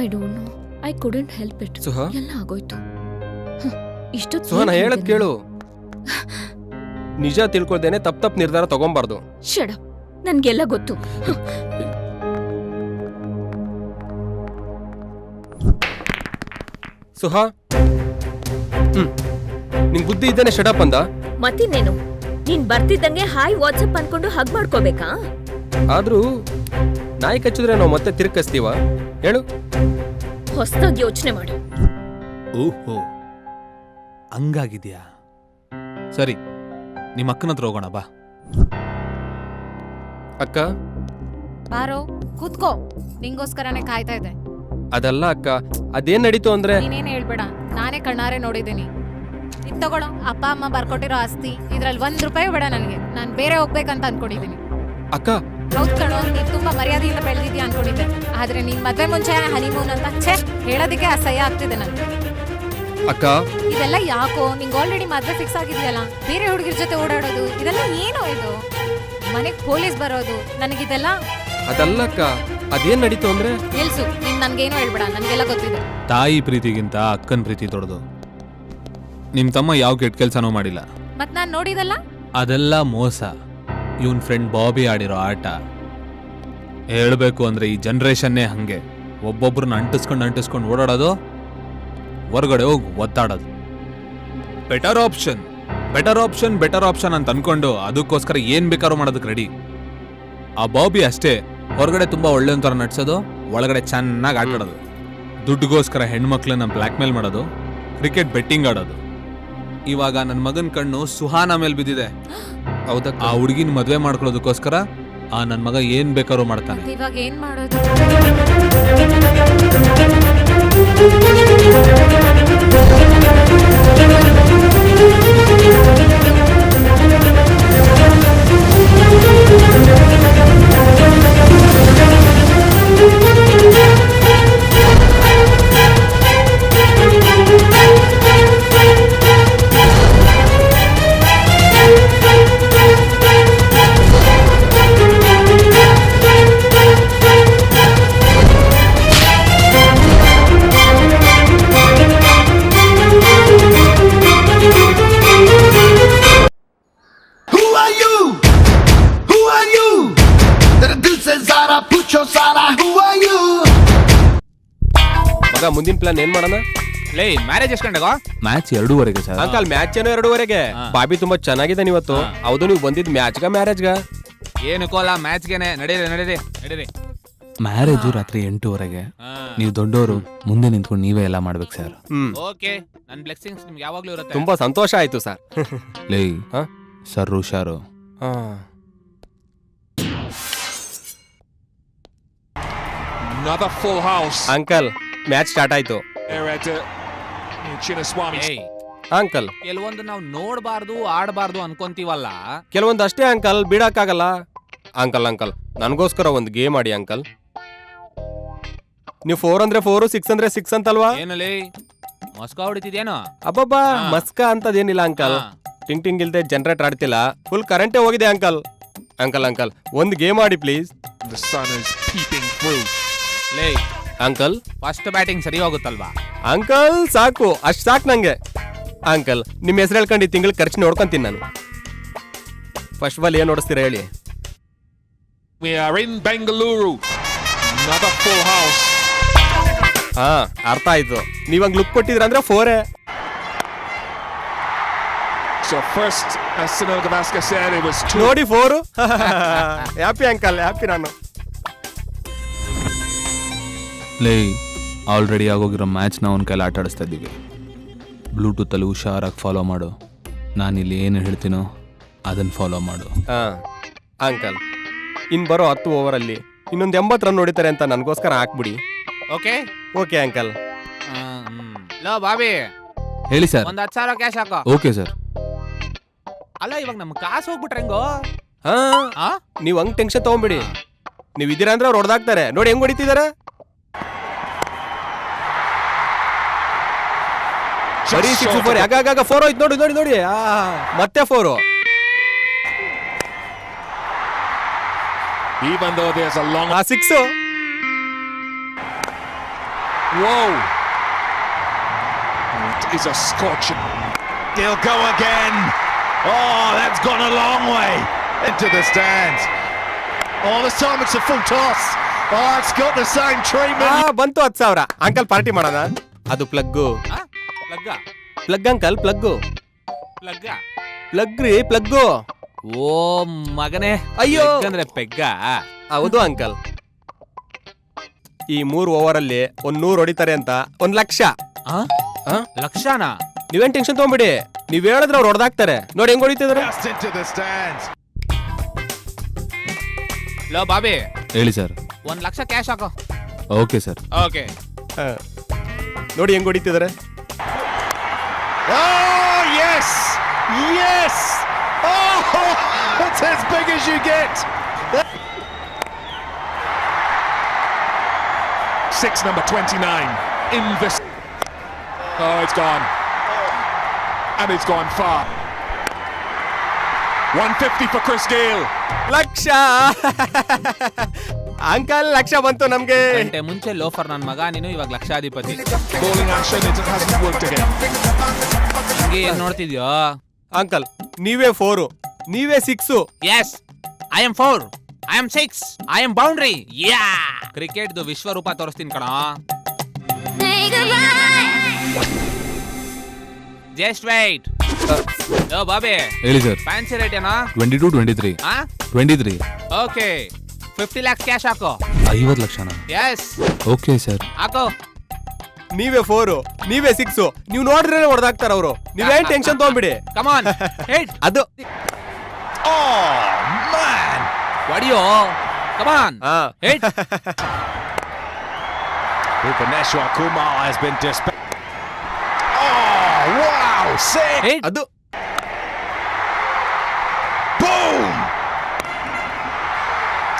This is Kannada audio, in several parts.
I don't know I couldn't help it Suha? ಎಲ್ಲ ಆಗೋಯ್ತು. ಇಷ್ಟು ಸುಹಾ ನಾ ಹೇಳದ್ ಕೇಳು. ನಿಜ ತಿಳ್ಕೊಳ್ದೇನೆ ತಪ್ಪ ತಪ್ಪು ನಿರ್ಧಾರ ತಗೊಂಬಾರ್ದು. ಶಡ ನನ್ಗೆಲ್ಲ ಗೊತ್ತು. ಸುಹಾ? ಹ್ಮ್. ನಿಂಗ್ ಬುದ್ಧಿ ಇದ್ದಾನೆ ಶಡಪ್ ಅಂದ. ಮತ್ತಿನ್ನೇನು? ನೀನ್ ಬರ್ತಿದ್ದಂಗೆ ಹಾಯ್ ವಾಟ್ಸಪ್ ಅನ್ಕೊಂಡು ಹಗ್ ಮಾಡ್ಕೋಬೇಕಾ? ಆದ್ರೂ ನಾಯಿ ಕಚ್ಚಿದ್ರೆ ನಾವು ಮತ್ತೆ ತಿರುಗಿಸ್ತೀವ ಹೇಳು. ಹೊಸದಾಗಿ ಯೋಚನೆ ಮಾಡು. ಓಹೋ. ಹಂಗಾಗಿದ್ಯಾ? ಸರಿ ನಿಮ್ಮ ಅಕ್ಕನ ಹತ್ರ ಹೋಗೋಣ ಬಾ. ಅಕ್ಕ? ಬಾರೋ ಕೂತ್ಕೋ. ನಿಂಗೋಸ್ಕರನೇ ಕಾಯ್ತಾ ಇದೆ ಅದಲ್ಲ ಅಕ್ಕ ಅದೇನ್ ನಡೀತು ಅಂದ್ರೆ? ನೀನೇನ್ ಹೇಳ್ಬೇಡ ನಾನೇ ಕಣ್ಣಾರೆ ನೋಡಿದ್ದೀನಿ. ಇದ್ ತಗೊಳ್ಳೋ ಅಪ್ಪ ಅಮ್ಮ ಬರ್ಕೊಟ್ಟಿರೋ ಆಸ್ತಿ ಇದ್ರಲ್ಲಿ ಒಂದ್ ರೂಪಾಯಿ ಬೇಡ ನನಗೆ. ನಾನ್ ಬೇರೆ ಹೋಗ್ಬೇಕಂತ ಅನ್ಕೊಂಡಿದ್ದೀನಿ. ಅಕ್ಕ ಹೌದ್ ಕಣೋ ನೀನ್ ತುಂಬಾ ಮರ್ಯಾದೆಯಿಂದ ಬೆಳೆದಿದ್ಯಾ ಅನ್ಕೊಂಡಿದ್ದೆ. ಆದ್ರೆ ನೀನು ಮದ್ವೆ ಮುಂಚೆ ಹನಿಮೂನ್ ಅಂತ ಛೇ ಹೇಳೋದಕ್ಕೆ ಅಸಹ್ಯ ಆಗ್ತಿದೆ ನನ್ಗೆ ಅಕ್ಕ? ಇದೆಲ್ಲ ಯಾಕೋ ನಿಂಗೆ ಆಲ್ರೆಡಿ ಮದ್ವೆ ಫಿಕ್ಸ್ ಆಗಿದೆಯಲ್ಲ? ಬೇರೆ ಹುಡುಗಿರ ಜೊತೆ ಓಡಾಡೋದು ಇದೆಲ್ಲ ಏನು ಇದು? ಮನೆಗೆ ಪೊಲೀಸ್ ಬರೋದು ನನಗಿದೆಲ್ಲ ಅದಲ್ಲ ಅಕ್ಕ ಅದೇನ್ ನಡೀತು ಅಂದ್ರೆ? ನಿಲ್ಸು ನೀನ್ ನನ್ಗೇನು ಹೇಳ್ಬೇಡ ನನಗೆಲ್ಲ ಗೊತ್ತಿದೆ. ತಾಯಿ ಪ್ರೀತಿಗಿಂತ ಅಕ್ಕನ ಪ್ರೀತಿ ದೊಡ್ಡದು. ನಿಮ್ಮ ತಮ್ಮ ಯಾವ ಕೆಟ್ಟ ಕೆಲಸನೂ ಮಾಡಿಲ್ಲ. ಮತ್ತೆ ನಾನು ನೋಡಿದಲ್ಲ? ಅದೆಲ್ಲ ಮೋಸ. ಇವನ್ ಫ್ರೆಂಡ್ ಬಾಬಿ ಆಡಿರೋ ಆಟ. ಹೇಳಬೇಕು ಅಂದ್ರೆ ಈ ಜನ್ರೇಷನ್ನೇ ಹಂಗೆ. ಒಬ್ಬೊಬ್ರನ್ನ ಅಂಟಿಸ್ಕೊಂಡು ಅಂಟಿಸ್ಕೊಂಡು ಓಡಾಡೋದು, ಹೊರಗಡೆ ಹೋಗಿ ಒತ್ತಾಡೋದು better option better option better option ಅಂತ ಅನ್ಕೊಂಡು ಅದಕ್ಕೋಸ್ಕರ ಏನ್ ಬೇಕಾದ್ರೂ ಮಾಡೋದಕ್ಕೆ ರೆಡಿ ಆ ಬಾಬಿ ಅಷ್ಟೇ ಹೊರಗಡೆ ತುಂಬಾ ಒಳ್ಳೆ ಒಂಥರ ನಡ್ಸೋದು, ಒಳಗಡೆ ಚೆನ್ನಾಗಿ ಆಟಾಡೋದು. ದುಡ್ಡುಗೋಸ್ಕರ ಹೆಣ್ಮಕ್ಳನ್ನ ಬ್ಲ್ಯಾಕ್ ಮೇಲ್ ಮಾಡೋದು ಕ್ರಿಕೆಟ್ ಬೆಟ್ಟಿಂಗ್ ಆಡೋದು. ಇವಾಗ ನನ್ನ ಮಗನ ಕಣ್ಣು ಸುಹಾನ ಮೇಲೆ ಬಿದ್ದಿದೆ. ಆ ಹುಡುಗಿನ ಮದುವೆ ಮಾಡ್ಕೊಳ್ಳೋದಕ್ಕೋಸ್ಕರ ಆ ನನ್ನ ಮಗ ಏನ್ ಬೇಕಾದ್ರೂ ಮಾಡ್ತಾನೆ. ಇವಾಗ ಏನ್ ಮಾಡೋದು? ಮುಂದಿನ ಪ್ಲಾನ್ ಏನ್ ಮಾಡೋಣ? ಲೇ ಮ್ಯಾರೇಜ್ ಎಷ್ಟ್ ಮ್ಯಾಚ್ ಎರಡೂವರೆಗೆ ಸರ್. ಅಂಕಲ್ ಮ್ಯಾಚ್ ಏನೋ ಎರಡೂವರೆಗೆ. ಹಾ. ಬಾಬಿ ತುಂಬಾ ಚೆನ್ನಾಗಿದೆ ಇವತ್ತು. ಹೌದು ನೀವು ಬಂದಿದ್ ಮ್ಯಾಚ್ಗ ಮ್ಯಾರೇಜ್ಗ ಏನು ಕೋಲ ಮ್ಯಾಚ್ಗೆನೆ ನಡೀರಿ ನಡೀರಿ ನಡೀರಿ. ಮ್ಯಾರೇಜು ರಾತ್ರಿ ಎಂಟೂವರೆಗೆ. ನೀವು ದೊಡ್ಡವರು ಮುಂದೆ ನಿಂತ್ಕೊಂಡು ನೀವೇ ಎಲ್ಲ ಮಾಡ್ಬೇಕು ಸರ್. ಹ್ಮ್. ಓಕೆ ನನ್ನ ಬ್ಲೆಸ್ಸಿಂಗ್ಸ್ ನಿಮ್ಗೆ ಯಾವಾಗ್ಲೂ ಇರುತ್ತೆ. ತುಂಬಾ ಸಂತೋಷ ಆಯ್ತು ಸರ್. ಲೇ ಹಾ? ಸರ್ ಹುಷಾರು. Another full house. Uncle match start ಆಯ್ತು. ಏಯ್ ಅಂಕಲ್ ಕೆಲವೊಂದು ನಾವು ನೋಡಬಾರ್ದು ಆಡಬಾರ್ದು ಅನ್ಕೊಂತೀವಲ್ಲ? ಕೆಲವೊಂದು ಅಷ್ಟೇ ಅಂಕಲ್ ಬಿಡಕ್ಕಾಗಲ್ಲ. ಅಂಕಲ್ ಅಂಕಲ್ ನನಗೋಸ್ಕರ ಒಂದು ಗೇಮ್ ಆಡಿ ಅಂಕಲ್ ನೀವು ಫೋರ್ ಅಂದ್ರೆ ಫೋರು ಸಿಕ್ಸ್ ಅಂದ್ರೆ ಸಿಕ್ಸ್ ಅಂತಲ್ವಾ? ಏನಲ್ಲಿ ಮಸ್ಕಾ ಹೊಡಿತಿದ್ಯೇನೋ? ಅಬ್ಬಬ್ಬಾ ಹಾ. ಮಸ್ಕ ಅಂತದೇನಿಲ್ಲ ಅಂಕಲ್ ಹಾ. ಟಿಂಗ್ ಟಿಂಗ್ ಇಲ್ದೆ ಜನರೇಟ್ ಆಡ್ತಿಲ್ಲ. ಫುಲ್ ಕರೆಂಟೇ ಹೋಗಿದೆ ಅಂಕಲ್ ಅಂಕಲ್ ಅಂಕಲ್ ಒಂದು ಗೇಮ್ ಆಡಿ please The sun is peeping through. ಲೇ ಅಂಕಲ್? ಫಸ್ಟ್ ಬ್ಯಾಟಿಂಗ್ ಸರಿ ಹೋಗುತ್ತಲ್ವಾ? ಅಂಕಲ್ ಸಾಕು. ಅಷ್ಟ್ ಸಾಕು ನಂಗೆ. ಅಂಕಲ್ ನಿಮ್ಮ ಹೆಸರು ಹೇಳ್ಕೊಂಡು ಈ ತಿಂಗಳು ಖರ್ಚು ನೋಡ್ಕೊಂತೀನಿ ನಾನು. ಫಸ್ಟ್ ಬಾಲ್ ಏನ್ ನೋಡಿಸ್ತೀರಾ ಹೇಳಿ? We are in Bengaluru. Another full house. ಹಾ ಅರ್ಥ ಆಯ್ತು. ನೀವಂಗ್ ಲುಕ್ ಕೊಟ್ಟಿದ್ರ ಅಂದ್ರೆ ಫೋರೇ So first, as Sunil Gavaskar said, it was two. ನೋಡಿ ಫೋರು ಹ್ಯಾಪಿ ಅಂಕಲ್ ಹ್ಯಾಪಿ ನಾನು. ಲೇ ಆಲ್ರೆಡಿ ಆಗೋಗಿರೋ ಮ್ಯಾಚ್ನ ಅವನ ಕೈಲಿ ಆಟ ಆಡಿಸ್ತಾ ಇದ್ದೀವಿ. ಬ್ಲೂಟೂತಲ್ಲಿ ಹುಷಾರಾಗಿ ಫಾಲೋ ಮಾಡು. ನಾನಿಲ್ಲಿ ಏನು ಹೇಳ್ತೀನೋ ಅದನ್ನು ಫಾಲೋ ಮಾಡು. ಹಾಂ ಅಂಕಲ್ ಇನ್ನು ಬರೋ ಹತ್ತು ಓವರಲ್ಲಿ ಅಲ್ಲಿ ಇನ್ನೊಂದು ಎಂಬತ್ತು ರನ್ ಹೊಡಿತಾರೆ ಅಂತ ನನಗೋಸ್ಕರ ಹಾಕ್ಬಿಡಿ. ಓಕೆ ಓಕೆ ಅಂಕಲ್ ಲೋ ಬಾಬಿ. ಹೇಳಿ ಸರ್ ಒಂದ್ ಹತ್ತು ಸಾವಿರ ಕ್ಯಾಶ್ ಹಾಕೋ. ಓಕೆ ಸರ್ ಅಲ್ಲ ಇವಾಗ ನಮ್ಗೆ ಕಾಸು ಹೋಗ್ಬಿಟ್ರೆ ಹೆಂಗೋ? ಹಾ? ಆ? ನೀವು ಹಂಗೆ ಟೆನ್ಷನ್ ತೊಗೊಂಬಿಡಿ. ನೀವು ಇದ್ದೀರಾ ಅಂದ್ರೆ ಅವ್ರು ಹೊಡೆದಾಕ್ತಾರೆ. ನೋಡಿ ಹೆಂಗೆ ಹೊಡಿತಿದಾರೆ? ಬರೀ Just six short four of ಆಗಾಗ ಫೋರ್ ಹೋಯ್ತು ನೋಡಿ ನೋಡಿ ನೋಡಿ ಆ, ಮತ್ತೆ four Even though there's a long ಆ six Whoa. It is a scorching. He'll go again. Oh, that's gone a long way into the stands. Oh, this time it's a full toss. Oh, it's got the same treatment. ಆ ಬಂತು ಹತ್ತು ಸಾವಿರ ಅಂಕಲ್ ಪಾರ್ಟಿ ಮಾಡೋಣ ಅದು plug ಪ್ಲಗ್ಗ. Plug uncle plug. Plug plug ರೀ ಪ್ಲಗ್ಗು. ಓ ಮಗನೇ ಅಯ್ಯೋ. ಅಂದ್ರೆ ಪೆಗ್ಗ. ಹೌದು ಅಂಕಲ್. ಈ ಮೂರು ಓವರ್ ಅಲ್ಲಿ ಒಂದ್ ನೂರು ಹೊಡಿತಾರೆ ಅಂತ ಒಂದ್ ಲಕ್ಷ. ಆ? ಆ? ಲಕ್ಷನಾ? ನೀವೇನ್ ಟೆನ್ಷನ್ ತಗೊಂಬಿಡಿ. ನೀವ್ ಹೇಳಿದ್ರೆ ಅವ್ರು ಹೊಡೆದಾಕ್ತಾರೆ. ನೋಡಿ ಹೆಂಗ್ ಹೊಡಿತಿದಾರೆ. Just into the stands. ಲೋ ಬಾಬಿ. ಹೇಳಿ ಸರ್. ಒಂದ್ ಲಕ್ಷ ಕ್ಯಾಶ್ ಹಾಕೋ. Okay sir. ಓಕೆ. ನೋಡಿ ಹೆಂಗ್ ಹೊಡಿತಿದಾರೆ Oh, yes. Yes. Oh, that's as big as you get. Six number 29. In this. Oh, it's gone. And it's gone far. 150 for Chris Gale. Lakh uncle lakh ಬಂತು ನಮ್ಗೆ ಗಂಟೆ ಮುಂಚೆ ಲೋಫರ್ ನನ್ ಮಗ ನೀನು ಇವಾಗ ಲಕ್ಷಾಧಿಪತಿ Bowling action, it hasn't worked again. ಹಂಗೆ ಏನ್ ನೋಡ್ತಿದ್ಯೋ? ಅಂಕಲ್ ನೀವೇ ಫೋರು ನೀವೇ six. Yes I am four I am six I am boundary yeah cricket ವಿಶ್ವರೂಪ ತೋರಿಸ್ತೀನಿ ಕಣ. ಜಸ್ಟ್ ವೈಟ್ ಓ ಬಾಬೇ. ಹೇಳಿ ಸರ್ ಫ್ಯಾನ್ಸಿ ರೇಟ್ ಏನೋ? ಟ್ವೆಂಟಿ ಟು ಟ್ವೆಂಟಿ ತ್ರೀ ಹಾ twenty three okay fifty lakhs cash ಹಾಕೋ. ಐವತ್ತು ಲಕ್ಷನ? ಎಸ್ ಓಕೆ ಸರ್ ಹಾಕೋ. ನೀವೇ ಫೋರು ನೀವೇ ಸಿಕ್ಸು ನೀವು ನೋಡಿದ್ರೆ ಹೊಡೆದಾಕ್ತಾರ ಅವರು ನೀವೇನ್ ಟೆನ್ಷನ್ ತಗೊಂಬಿಡಿ ಕಮಾನ್ ಹಿಟ್ ಅದು Oh, man. ಹೊಡಿಯೋ ಕಮಾನ್ ಹಾ hit Bhubaneswar Kumar has been dispatched. Oh, wow. Sick. Hit ಅದು Boom.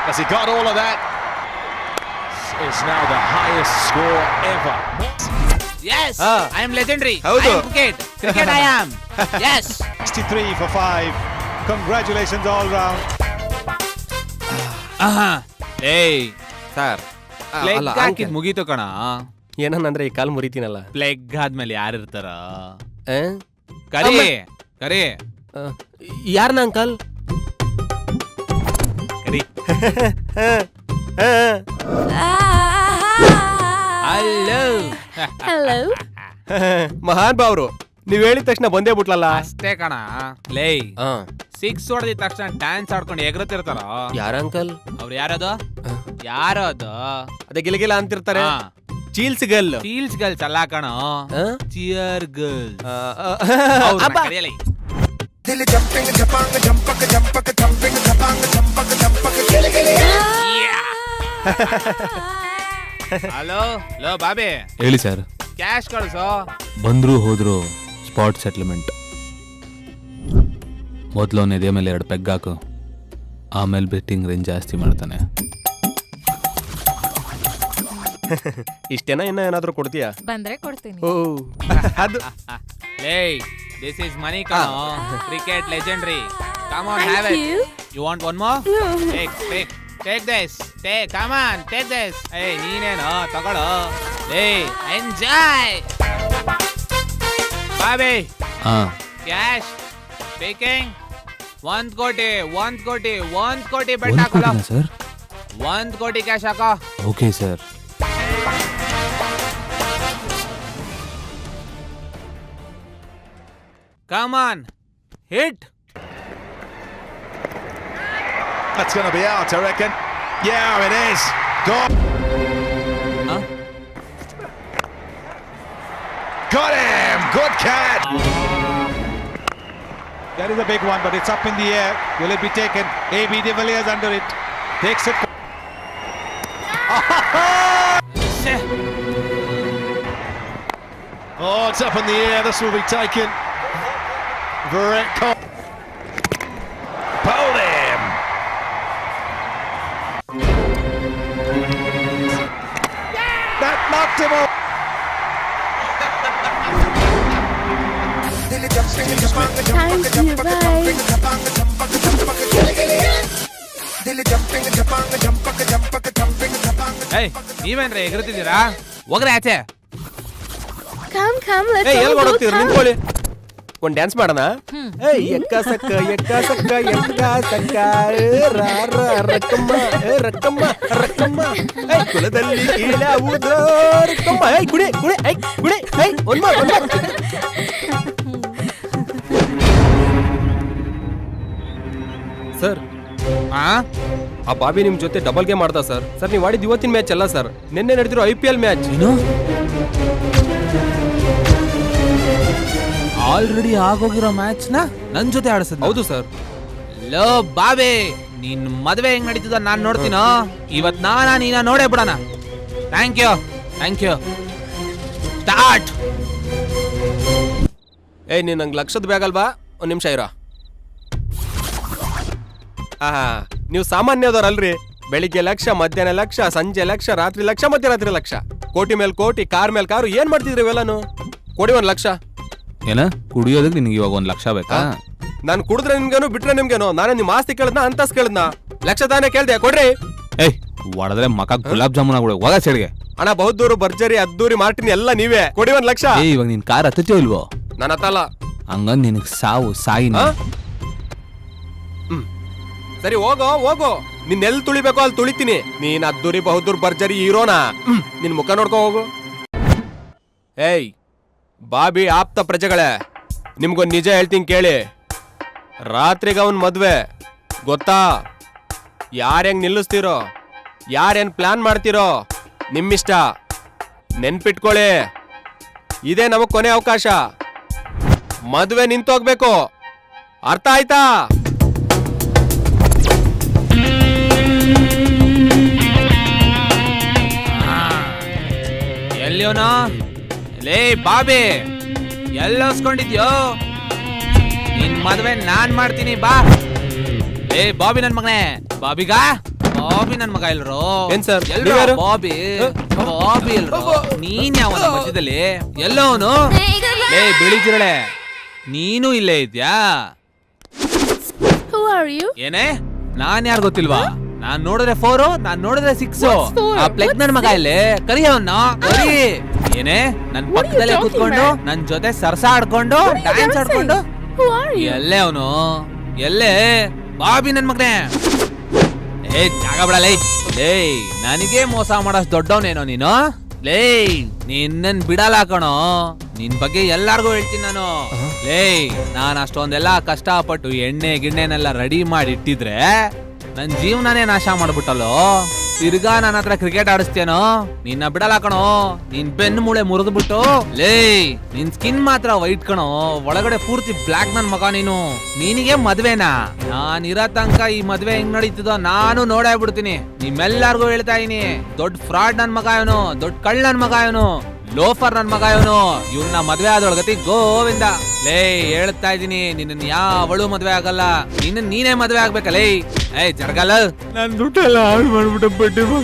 Has he got all of that? It's now the highest score ever. Yes, Ah. I am legendary. ಹೌದು. I am cricket. Cricket I am. yes. 63 for 5. Congratulations all round. ಆಹಾ. ಏಯ್ ಸರ್ ಪ್ಲೆಗ್ ಹಾಕಿದ್ ಮುಗೀತು ಕಣ ಏನಂದ್ರೆ ಈ ಕಾಲ್ ಮುರಿತೀನಲ್ಲ ಪ್ಲೆಗ್ ಆದ್ಮೇಲೆ ಯಾರಿರ್ತಾರ ಆ? ಕರಿ ಕರಿ ಆ, ಯಾರ್ನ ಅಂಕಲ್ ಕರಿ ಆ, ಹಲೋ ಹಲೋ ಮಹಾನ್ ಬಾವ್ರು ನೀವ್ ಹೇಳಿದ ತಕ್ಷಣ ಬಂದೇ ಬಿಟ್ಲಲ್ಲ ಅಷ್ಟೇ ಕಣ ಲೇ ಆ, ಸಿಕ್ಸ್ ಹೊಡೆದಿದ ತಕ್ಷಣ ಡ್ಯಾನ್ಸ್ ಆಡ್ಕೊಂಡು ಎಗರತಿರ್ತಾರ ಯಾರ ಅಂಕಲ್ ಅವ್ರು ಯಾರದು ಯಾರು ಅದು ಅದೇ ಗಿಲಗಿಲ ಅಂತಿರ್ತಾರೆ ಹಾ. ಚೀಲ್ಸ್ ಗರ್ಲ್ ಚೀಲ್ಸ್ ಗರ್ಲ್ಸ್ ಅಲ್ಲ ಕಣ ಚಿಯರ್ ಗರ್ಲ್ಸ್ ಆ, ಆ, ಅಬ್ಬ. ಕರೆಯಲಿ ಹಲೋ ಲೋ ಬಾಬಿ. ಹೇಳಿ ಸರ್ ಕ್ಯಾಶ್ ಕಳಿಸು. ಬಂದ್ರು ಹೋದ್ರು ಸ್ಪಾಟ್ ಸೆಟ್ಲ್ಮೆಂಟ್ ಮೊದಲು ಅವನ ಎದೆ ಮೇಲೆ ಎರಡು ಪೆಗ್ ಹಾಕು. ಆಮೇಲೆ ಬೆಟ್ಟಿಂಗ್ ರೇಂಜ್ ಜಾಸ್ತಿ ಮಾಡ್ತಾನೆ. ಇಷ್ಟೇನ ಇನ್ನ ಏನಾದ್ರೂ ಕೊಡ್ತೀಯಾ? ಬಂದ್ರೆ ಕೊಡ್ತೀನಿ. ಓ ಅದು ದಿಸ್ ಇಸ್ ಮನಿ ಕಣೋ. Cricket legendary come on have it you. You want one more take take take this take come on take this ಏ ನೀನೇನೋ ತಗೊಳ್ಳೋ ಏ ಎಂಜಾಯ್ ಬಾಬಿ ಹಾಂ ಕ್ಯಾಶ್ ಸ್ಪೀಕಿಂಗ್ ಒಂದ್ ಕೋಟಿ ಒಂದ್ ಕೋಟಿ ಒಂದ್ ಕೋಟಿ ಬೆಟ್ ಒಂದು ಹಾಕಲ್ಲ ಕೋಟಿನಾ ಸರ್ ಒಂದ್ ಕೋಟಿ ಕ್ಯಾಶ್ ಹಾಕೋ okay sir come on hit That's going to be out, I reckon. Yeah, it is. Go. Huh? Got him. Good cat. That is a big one, but it's up in the air. Will it be taken? AB de Villiers under it. Takes it. Oh, it's up in the air. This will be taken. Virat knocked him ಬಾಯ್ ಏಯ್ ನೀವೇನ್ರ ಎಗರ್ತಿದ್ದೀರಾ? ಹೋಗ್ರೆ ಆಚೆ. Come, come, let's ಏಯ್ ಎಲ್ಲಿ come. ನಿಂತ್ಕೊಳ್ಳಿ. ಒಂದ್ ಡ್ಯಾನ್ಸ್ ಮಾಡೋಣ? ಏಯ್ ಎಕ್ಕ ಸಕ್ಕ ಎಕ್ಕ ಸಕ್ಕ ಎಕ್ಕ ಸಕ್ಕ. ಏ ರಾ ರಾ ರಕ್ಕಮ್ಮ ಏ ರಕ್ಕಮ್ಮ ರಕ್ಕಮ್ಮ. ಏಯ್ ಕುಲದಲ್ಲಿ ಕೀಳಾವುದೋ ರಕ್ಕಮ್ಮ. ಏಯ್ ಕುಡಿ ಕುಡಿ ಏಯ್ ಕುಡಿ ಏಯ್ ಒಂದ್ ಮಾಡ್ ಒಂದ್ ಮಾಡ್ ಸರ್ ಆ? ಆ ಬಾಬಿ ನಿಮ್ ಜೊತೆ ಡಬಲ್ ಗೇಮ್ ಮಾಡ್ದ ಸರ್. ಸರ್ ನೀವು ಆಡಿದ ಇವತ್ತಿನ ಮ್ಯಾಚ್ ಅಲ್ಲ ಸರ್. ನಿನ್ನೆ ನಡೆದಿರೋ I P L match already ಆಗೋಗಿರೋ ಮ್ಯಾಚ್ನ ನನ್ ಜೊತೆ ಆಡಿಸ್ತದೆ ಹೌದು ಸರ್. ಲೋ ಬಾಬೆ ನಿನ್ ಮದ್ವೆ ಹೆಂಗ್ ನಡೀತದ ನಾನ್ ನೋಡ್ತೀನೋ? ಇವತ್ ನಾನ ನೀನ ನೋಡೇ ಬಿಡೋಣ. Thank you thank you start ಏಯ್ ನೀನ್ ನಂಗೆ ಲಕ್ಷದ ಬೇಗಲ್ವಾ ಒಂದ್ ನಿಮಿಷ ಇರೋ. ಆಹಾ ನೀವು ಸಾಮಾನ್ಯದವ್ರಲ್ರಿ ಬೆಳಿಗ್ಗೆ ಲಕ್ಷ ಮಧ್ಯಾಹ್ನ ಲಕ್ಷ ಸಂಜೆ ಲಕ್ಷ ರಾತ್ರಿ ಲಕ್ಷ ಮಧ್ಯರಾತ್ರಿ ಲಕ್ಷ. ಕೋಟಿ ಮೇಲೆ ಕೋಟಿ ಕಾರ್ ಮೇಲೆ ಕಾರು ಏನ್ ಮಾಡ್ತಿದ್ರಿ ಇವೆಲ್ಲಾನು? ಕೊಡಿ ಒಂದು ಲಕ್ಷ. ಏನ? ಕುಡಿಯೋದಕ್ಕೆ ನಿನಗೆ ಇವಾಗ ಒಂದ್ ಲಕ್ಷ ಬೇಕಾ? ನಾನು ಕುಡಿದ್ರೆ ನಿಮ್ಗೇನು ಬಿಟ್ರೆ ನಿಮ್ಗೇನು? ನಾನು ನಿಮ್ಮ ಆಸ್ತಿ ಕೇಳದ್ನ ಅಂತಸ್ ಕೇಳದ್ನ? ಲಕ್ಷ ತಾನೇ ಕೇಳ್ದೆ ಕೊಡ್ರಿ. ಏಯ್ ಒಡದ್ರೆ ಮಕ ಗುಲಾಬ್ ಜಾಮೂನ್ ಆಗ್ಬಿಡ. ಹೋಗ ಸೈಡ್ಗೆ. ಅಣ್ಣ ಬಹುದೂರು ಭರ್ಜರಿ ಅದ್ದೂರಿ ಮಾರ್ಟಿನ್ ಎಲ್ಲ ನೀವೇ. ಕೊಡಿ ಒಂದ್ ಲಕ್ಷ. ಏ ಇವಾಗ ನಿನ್ ಕಾರ್ ಹತ್ತೋ ಇಲ್ವೋ? ನಾನು ಹತ್ತಲ್ಲ ಹಂಗಂದ್ ನಿನಗ್ ಸಾವು ಸಾಯಿನ ಆ? ಹ್ಮ್. ಸರಿ ಹೋಗೋ ಹೋಗೋ. ನಿನ್ ಎಲ್ಲಿ ತುಳಿಬೇಕೋ ಅಲ್ಲಿ ತುಳಿತೀನಿ. ನೀನ್ ಅದ್ದೂರಿ ಬಹುದೂರ್ ಭರ್ಜರಿ ಹೀರೋನಾ. ನಿನ್ ಮುಖ ನೋಡ್ಕೋ ಹೋಗು. ಏಯ್ ಬಾಬಿ ಆಪ್ತ ಪ್ರಜೆಗಳೇ, ನಿಮ್ಗೊಂದು ನಿಜ ಹೇಳ್ತೀನಿ ಕೇಳಿ. ರಾತ್ರಿಗೆ ಅವನ್ ಮದುವೆ, ಗೊತ್ತಾ? ಯಾರು ಹೆಂಗ್ ನಿಲ್ಲಿಸ್ತೀರೋ ಯಾರೇನ್ ಪ್ಲಾನ್ ಮಾಡ್ತೀರೋ, ನಿಮ್ಮಿಷ್ಟ. ನೆನ್ಪಿಟ್ಕೊಳ್ಳಿ. ಇದೇ ನಮಗೆ ಕೊನೆ ಅವಕಾಶ. ಮದ್ವೆ ನಿಂತೋಗ್ಬೇಕು. ಅರ್ಥ ಆಯ್ತಾ? ಎಲ್ಲಿಯೋನ? ಲೇ ಬಾಬೆ ಎಲ್ಲೋಸ್ಕೊಂಡಿದ್ಯೋ ನಿನ್ ಮದ್ವೆ ನಾನ್ ಮಾಡ್ತೀನಿ ಬಾ. ಏ ಬಾಬಿ ನನ್ ಮಗನೇ. ಬಾಬಿಗ? ಬಾಬಿ ನನ್ ಮಗ ಎಲ್ರು? ಏನ್ ಸರ್? ಎಲ್ರು ಬಾಬಿ? ಬಾಬಿ ಎಲ್ರು? ನೀನ್ ಯಾವ ಮಧ್ಯದಲ್ಲಿ? ಎಲ್ಲೋನು ಏಯ್ ಬಿಳಿ ಜಿರಳೆ. ನೀನು ಇಲ್ಲೇ ಇದ್ಯಾ? Who are you? ಏನೇ? ನಾನ್ ಯಾರು ಗೊತ್ತಿಲ್ವಾ? ನಾನ್ ನೋಡಿದ್ರೆ ಫೋರು ನಾನ್ ನೋಡಿದ್ರೆ ಸಿಕ್ಸ್ What's four? ಆ ಪ್ಲೆಗ್ ನನ್ ಮಗ ಇಲ್ಲಿ ಕರಿ ಅವನ್ನ ಕರಿ ಏನೇ ನನ್ What are you ಪಕ್ಕದಲ್ಲೇ talking, ಕೂತ್ಕೊಂಡು man? ನನ್ ಜೊತೆ ಸರ್ಸ ಆಡ್ಕೊಂಡು What are you dance dancing? ಆಡ್ಕೊಂಡು. Who are you? ಎಲ್ಲೇ ಅವನು? ಎಲ್ಲೇ? ಬಾಬಿ ನನ್ ಮಗನೇ. ಏ ಜಾಗ ಬಿಡಲೇ ಲೇ ನನಗೆ ಮೋಸ ಮಾಡೋಷ್ಟು ದೊಡ್ಡವನೇನೋ ನೀನು? ಲೇ ನಿನ್ನನ್ ಬಿಡಲ್ಲ ಕಣೋ. ನಿನ್ ಬಗ್ಗೆ ಎಲ್ಲಾರ್ಗೂ ಹೇಳ್ತೀನಿ ನಾನು. ಲೇ ನಾನು ಅಷ್ಟೊಂದೆಲ್ಲ ಕಷ್ಟಪಟ್ಟು ಎಣ್ಣೆ ಗಿಣ್ಣೆನೆಲ್ಲ ರೆಡಿ ಮಾಡಿ ಇಟ್ಟಿದ್ರೆ ನನ್ ಜೀವನನೇ ನಾಶ ಮಾಡ್ಬಿಟ್ಟಲ್ಲೋ? ತಿರ್ಗಾ ನನ್ನ ಹತ್ರ ಕ್ರಿಕೆಟ್ ಆಡಿಸ್ತೇನೋ ನಿನ್ನ ಬಿಡಲ್ಲ ಕಣೋ. ನಿನ್ ಬೆನ್ನು ಮೂಳೆ ಮುರಿದ್ಬಿಟ್ಟು. ಲೇ, ನಿನ್ ಸ್ಕಿನ್ ಮಾತ್ರ ವೈಟ್ ಕಣೋ. ಒಳಗಡೆ ಪೂರ್ತಿ ಬ್ಲಾಕ್ ನನ್ ಮಗ ನೀನು. ನೀನಿಗೆ ಮದ್ವೆನಾ? ನಾನ್ ಇರೋ ತನಕ ಈ ಮದ್ವೆ ಹೆಂಗ್ ನಡೀತದೋ ನಾನು ನೋಡೇ ಬಿಡ್ತೀನಿ. ನಿಮ್ಮೆಲ್ಲರಿಗೂ ಹೇಳ್ತಾ ಇದೀನಿ. ದೊಡ್ಡ ಫ್ರಾಡ್ ನನ್ ಮಗ ಇವನು. ದೊಡ್ಡ ಕಳ್ಳ ನನ್ ಮಗ ಇವನು. ಲೋಫರ್ ನನ್ ಮಗ ಇವನು. ಇವನ್ನ ಮದ್ವೆ ಆದೊಳಗತಿ ಗೋವಿಂದ. ಲೇ ಹೇಳ್ತಾ ಇದೀನಿ ನಿನ್ನ ಯಾವಳು ಮದ್ವೆ ಆಗಲ್ಲ. ನಿನ್ನ ನೀನೇ ಮದ್ವೆ ಆಗ್ಬೇಕಲ್ಲ ಏಯ್, ಜರಗಲ್ಲ. ನನ್ ದುಡ್ಡೆಲ್ಲ ಹಾಳು ಮಾಡ್ಬಿಟ್ಟು